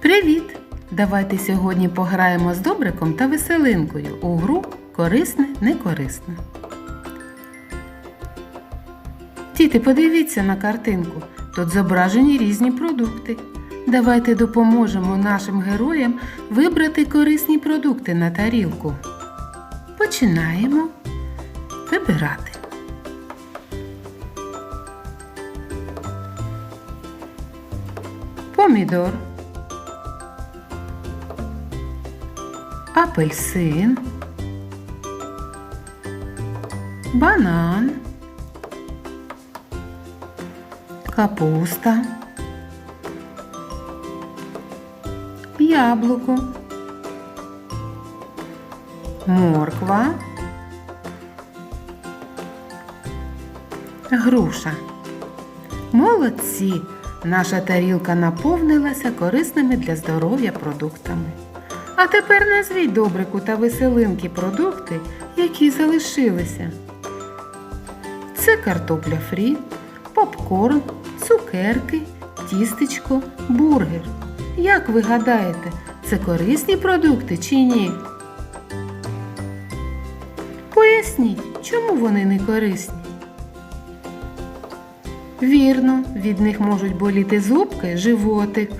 Привіт! Давайте сьогодні пограємо з Добриком та Веселинкою у гру Корисне некорисне. Діти, подивіться на картинку. Тут зображені різні продукти. Давайте допоможемо нашим героям вибрати корисні продукти на тарілку. Починаємо вибирати. Помідор. Апельсин, банан, капуста, яблуко, морква, груша. Молодці! Наша тарілка наповнилася корисними для здоров'я продуктами. А тепер назвіть добрику та веселинки продукти, які залишилися. Це картопля фрі, попкорн, цукерки, тістечко, бургер. Як ви гадаєте, це корисні продукти чи ні? Поясніть, чому вони не корисні? Вірно, від них можуть боліти зубки, животик.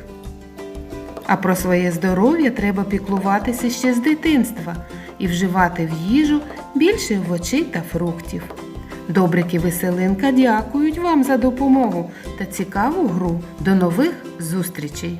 А про своє здоров'я треба піклуватися ще з дитинства і вживати в їжу більше овочей та фруктів. Добрики Веселинка дякують вам за допомогу та цікаву гру. До нових зустрічей!